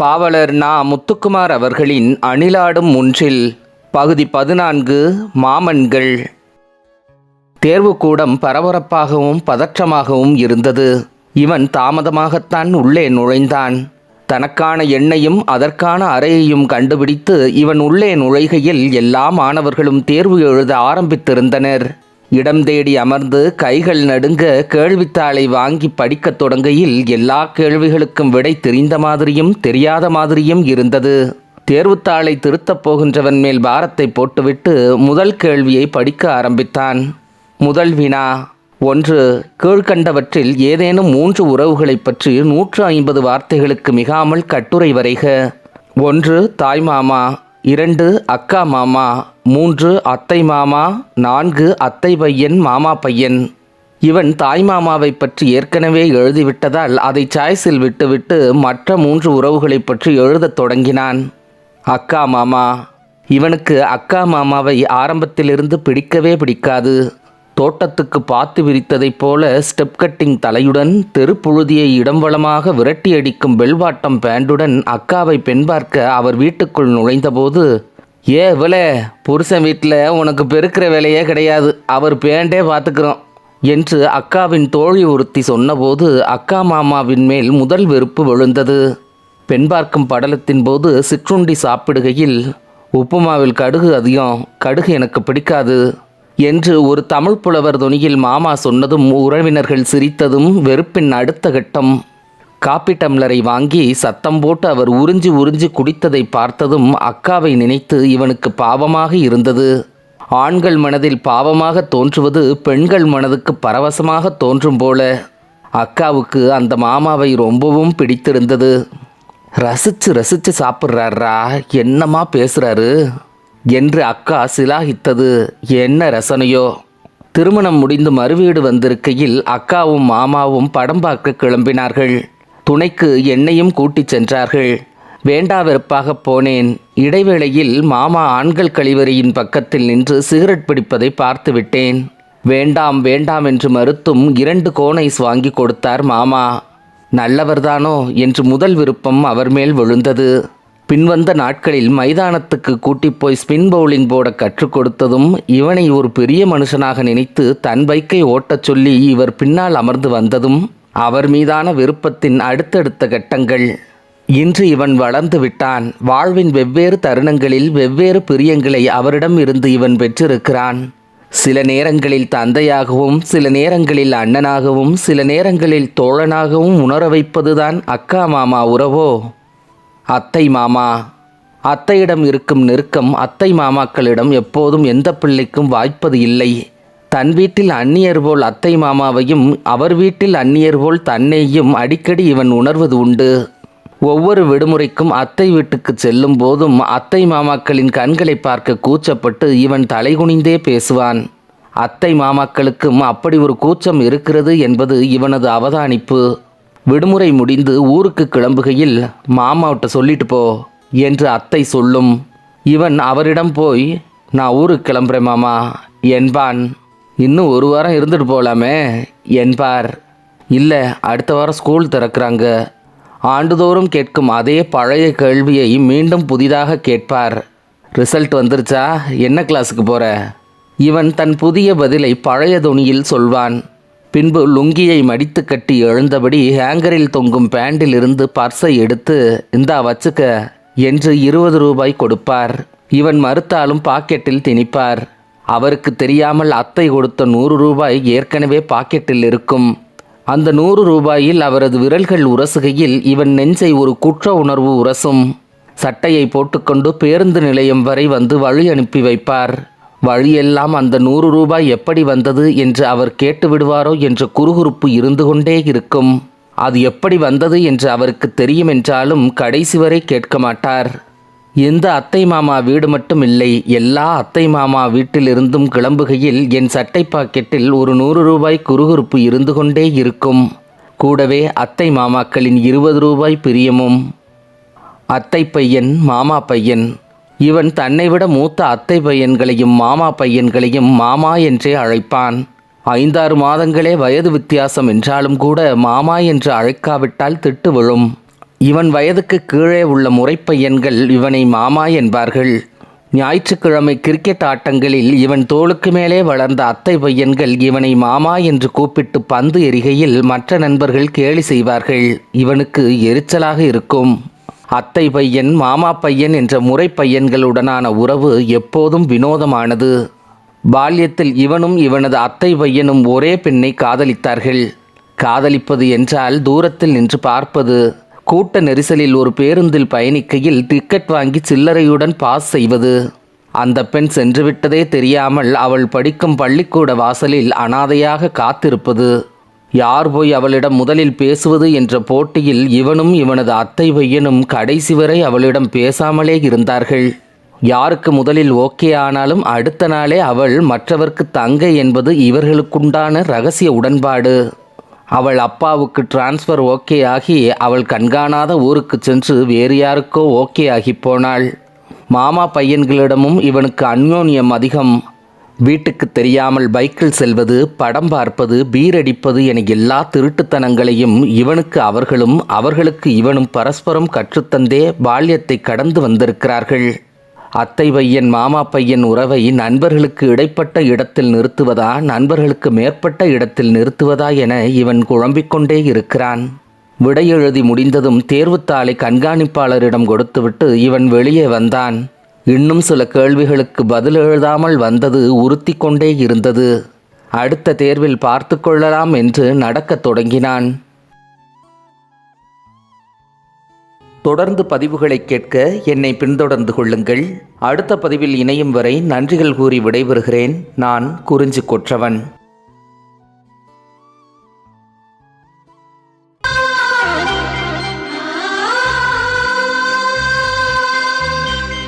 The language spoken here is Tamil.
பாவலர் நா முத்துக்குமார் அவர்களின் அணிலாடும் முன்றில் பகுதி பதினான்கு மாமன்கள். தேர்வுக்கூடம் பரபரப்பாகவும் பதற்றமாகவும் இருந்தது. இவன் தாமதமாகத்தான் உள்ளே நுழைந்தான். தனக்கான எண்ணையும் அதற்கான அறையையும் கண்டுபிடித்து இவன் உள்ளே நுழைகையில் எல்லா மாணவர்களும் தேர்வு எழுத ஆரம்பித்திருந்தனர். இடம் தேடி அமர்ந்து கைகள் நடுங்க கேள்வித்தாளை வாங்கி படிக்கத் தொடங்கையில் எல்லா கேள்விகளுக்கும் விடை தெரிந்த மாதிரியும் தெரியாத மாதிரியும் இருந்தது. தேர்வுத்தாளை திருத்தப் போகின்றவன் மேல் பாரத்தை போட்டுவிட்டு முதல் கேள்வியை படிக்க ஆரம்பித்தான். முதல் வினா. ஒன்று. கீழ்கண்டவற்றில் ஏதேனும் மூன்று உறவுகளைப் பற்றி நூற்று ஐம்பது வார்த்தைகளுக்கு மிகாமல் கட்டுரை வரைக. ஒன்று. தாய்மாமா இரண்டு அக்கா மாமா மூன்று அத்தை மாமா நான்கு அத்தை பையன் மாமா பையன். இவன் தாய் மாமாவை பற்றி ஏற்கனவே எழுதிவிட்டதால் அதை சாய்ஸில் விட்டுவிட்டு மற்ற மூன்று உறவுகளைப் பற்றி எழுதத் தொடங்கினான். அக்கா மாமா இவனுக்கு அக்கா மாமாவை ஆரம்பத்திலிருந்து பிடிக்கவே பிடிக்காது. தோட்டத்துக்கு பாத்து விரித்ததைப் போல ஸ்டெப் கட்டிங் தலையுடன் தெருப்புழுதியை இடம் வளமாக விரட்டி அடிக்கும் பெல்வாட்டம் பேண்டுடன் அக்காவை பெண் பார்க்க அவர் வீட்டுக்குள் நுழைந்தபோது ஏ இவளே புருஷன் வீட்டில் உனக்கு பெருக்கிற வேலையே கிடையாது. அவர் பேண்டே பார்த்துக்கிறோம் என்று அக்காவின் தோழி ஒருத்தி சொன்னபோது அக்கா மாமாவின் மேல் முதல் வெறுப்பு விழுந்தது. பெண் பார்க்கும் படலத்தின் போது சிற்றுண்டி சாப்பிடுகையில் உப்புமாவில் கடுகு அதிகம். கடுகு எனக்கு பிடிக்காது. என்று ஒரு தமிழ் புலவர் துணியில் மாமா சொன்னதும் உறவினர்கள் சிரித்ததும் வெறுப்பின் அடுத்த கட்டம். காப்பி டம்ளரை வாங்கி சத்தம் போட்டு அவர் உறிஞ்சி உறிஞ்சி குடித்ததை பார்த்ததும் அக்காவை நினைத்து இவனுக்கு பாவமாக இருந்தது. ஆண்கள் மனதில் பாவமாக தோன்றுவது பெண்கள் மனதுக்கு பரவசமாக தோன்றும் போல. அக்காவுக்கு அந்த மாமாவை ரொம்பவும் பிடித்திருந்தது. ரசிச்சு ரசிச்சு சாப்பிட்றாரா? என்னமா பேசுறாரு? என்று அக்கா சிலாகித்தது. என்ன ரசனையோ? திருமணம் முடிந்து மறுவீடு வந்திருக்கையில் அக்காவும் மாமாவும் படம் பார்க்க கிளம்பினார்கள். துணைக்கு என்னையும் கூட்டிச் சென்றார்கள். வேண்டா வெறுப்பாக போனேன். இடைவேளையில் மாமா ஆண்கள் கழிவறையின் பக்கத்தில் நின்று சிகரெட் பிடிப்பதை பார்த்துவிட்டேன் வேண்டாம் வேண்டாம் என்று மறுத்தும் இரண்டு கோனைஸ் வாங்கி கொடுத்தார் மாமா. நல்லவர்தானோ? என்று முதல் விருப்பம் அவர் மேல் விழுந்தது. பின்வந்த நாட்களில் மைதானத்துக்கு கூட்டிப் போய் ஸ்பின் பவுலிங் போட கற்றுக் கொடுத்ததும் இவனை ஒரு பெரிய மனுஷனாக நினைத்து தன் பைக்கை ஓட்டச் சொல்லி இவர் பின்னால் அமர்ந்து வந்ததும் அவர் மீதான விருப்பத்தின் அடுத்தடுத்த கட்டங்கள். இன்று இவன் வளர்ந்து விட்டான். வாழ்வின் வெவ்வேறு தருணங்களில் வெவ்வேறு பிரியங்களை அவரிடம் இருந்து இவன் பெற்றிருக்கிறான். சில நேரங்களில் தந்தையாகவும் சில நேரங்களில் அண்ணனாகவும் சில நேரங்களில் தோழனாகவும் உணர வைப்பதுதான் அக்கா மாமா உறவோ? அத்தை மாமா. அத்தையிடம் இருக்கும் நெருக்கம் அத்தை மாமாக்களிடம் எப்போதும் எந்த பிள்ளைக்கும் வாய்ப்பது இல்லை. தன் வீட்டில் அந்நியர் போல் அத்தை மாமாவையும் அவர் வீட்டில் அந்நியர் போல் தன்னையும் அடிக்கடி இவன் உணர்வது உண்டு. ஒவ்வொரு விடுமுறைக்கும் அத்தை வீட்டுக்கு செல்லும் போதும் அத்தை மாமாக்களின் கண்களை பார்க்க கூச்சப்பட்டு இவன் தலைகுனிந்தே பேசுவான். அத்தை மாமாக்களுக்கும் அப்படி ஒரு கூச்சம் இருக்கிறது என்பது இவனது அவதானிப்பு. விடுமுறை முடிந்து ஊருக்கு கிளம்புகையில் மாமாவிட்ட சொல்லிட்டு போ என்று அத்தை சொல்லும். இவன் அவரிடம் போய் நான் ஊருக்கு கிளம்புறேன் மாமா என்பான். இன்னும் ஒரு வாரம் இருந்துட்டு போகலாமே என்பார். இல்லை அடுத்த வாரம் ஸ்கூல் திறக்கிறாங்க. ஆண்டுதோறும் கேட்கும் அதே பழைய கேள்வியை மீண்டும் புதிதாக கேட்பார். ரிசல்ட் வந்துருச்சா? என்ன கிளாஸுக்கு போகிற இவன் தன் புதிய பதிலை பழைய துணியில் சொல்வான். பின்பு லுங்கியை மடித்து கட்டி எழுந்தபடி ஹேங்கரில் தொங்கும் பேண்டில் இருந்து பர்ஸை எடுத்து இந்தா வச்சுக்க என்று இருபது ரூபாய் கொடுப்பார். இவன் மறுத்தாலும் பாக்கெட்டில் திணிப்பார். அவருக்கு தெரியாமல் அத்தை கொடுத்த நூறு ரூபாய் ஏற்கனவே பாக்கெட்டில் இருக்கும். அந்த நூறு ரூபாயில் அவரது விரல்கள் உரசுகையில் இவன் நெஞ்சை ஒரு குற்ற உணர்வு உரசும். சட்டையை போட்டுக்கொண்டு பேருந்து நிலையம் வரை வந்து வழி அனுப்பி வைப்பார். வழியெல்லாம் அந்த நூறு ரூபாய் எப்படி வந்தது என்று அவர் கேட்டு விடுவாரோ என்ற குறுகுறுப்பு இருந்து கொண்டே இருக்கும். அது எப்படி வந்தது என்று அவருக்கு தெரியும் என்றாலும் கடைசி வரை கேட்க மாட்டார். எந்த அத்தை மாமா வீடு மட்டும் இல்லை எல்லா அத்தை மாமா வீட்டிலிருந்தும் கிளம்புகையில் என் சட்டை பாக்கெட்டில் ஒரு நூறு ரூபாய் குறுகுறுப்பு இருந்து கொண்டே இருக்கும். கூடவே அத்தை மாமாக்களின் இருபது ரூபாய் பிரியமும். அத்தை பையன் மாமா பையன் இவன் தன்னை விட மூத்த அத்தை பையன்களையும் மாமா பையன்களையும் மாமா என்றே அழைப்பான். ஐந்தாறு மாதங்களே வயது வித்தியாசம் என்றாலும் கூட மாமா என்று அழைக்காவிட்டால் திட்டு விழும். இவன் வயதுக்கு கீழே உள்ள முறைப்பையன்கள் இவனை மாமா என்பார்கள். ஞாயிற்றுக்கிழமை கிரிக்கெட் ஆட்டங்களில் இவன் தோளுக்கு மேலே வளர்ந்த அத்தை பையன்கள் இவனை மாமா என்று கூப்பிட்டு பந்து எறிகையில் மற்ற நண்பர்கள் கேலி செய்வார்கள். இவனுக்கு எரிச்சலாக இருக்கும். அத்தை பையன் மாமா பையன் என்ற முறை பையன்களுடனான உறவு எப்போதும் வினோதமானது. பால்யத்தில் இவனும் இவனது அத்தை பையனும் ஒரே பெண்ணை காதலித்தார்கள். காதலிப்பது என்றால் தூரத்தில் நின்று பார்ப்பது. கூட்ட நெரிசலில் ஒரு பேருந்தில் பயணிக்கையில் டிக்கெட் வாங்கி சில்லறையுடன் பாஸ் செய்வது. அந்த பெண் சென்றுவிட்டதே தெரியாமல் அவள் படிக்கும் பள்ளிக்கூட வாசலில் அனாதையாக காத்திருப்பது. யார் போய் அவளிடம் முதலில் பேசுவது என்ற போட்டியில் இவனும் இவனது அத்தை பையனும் கடைசி வரை அவளிடம் பேசாமலே இருந்தார்கள். யாருக்கு முதலில் ஓகே ஆனாலும் அடுத்த நாளே அவள் மற்றவர்க்கு தங்கை என்பது இவர்களுக்குண்டான ரகசிய உடன்பாடு. அவள் அப்பாவுக்கு டிரான்ஸ்ஃபர் ஓகே ஆகி அவள் கண்காணாத ஊருக்கு சென்று வேறு யாருக்கோ ஓகே ஆகி போனாள். மாமா பையன்களிடமும் இவனுக்கு அந்யோன்யம் அதிகம். வீட்டுக்கு தெரியாமல் பைக்கில் செல்வது படம் பார்ப்பது பீர் அடிப்பது என எல்லா திருட்டுத்தனங்களையும் இவனுக்கு அவர்களும் அவர்களுக்கு இவனும் பரஸ்பரம் கற்றுத்தந்தே பால்யத்தை கடந்து வந்திருக்கிறார்கள். அத்தை பையன் மாமா பையன் உறவை நண்பர்களுக்கு இடைப்பட்ட இடத்தில் நிறுத்துவதா நண்பர்களுக்கு மேற்பட்ட இடத்தில் நிறுத்துவதா என இவன் குழம்பிக்கொண்டே இருக்கிறான். விடை எழுதி முடிந்ததும் தேர்வுத்தாளை கண்காணிப்பாளரிடம் கொடுத்துவிட்டு இவன் வெளியே வந்தான். இன்னும் சில கேள்விகளுக்கு பதில் எழுதாமல் வந்தது உறுத்தி கொண்டே இருந்தது. அடுத்த தேர்வில் பார்த்து கொள்ளலாம் என்று நடக்கத் தொடங்கினான். தொடர்ந்து பதிவுகளை கேட்க என்னை பின்தொடர்ந்து கொள்ளுங்கள். அடுத்த பதிவில் இணையும் வரை நன்றிகள் கூறி விடைபெறுகிறேன். நான் குறிஞ்சி கொற்றவன்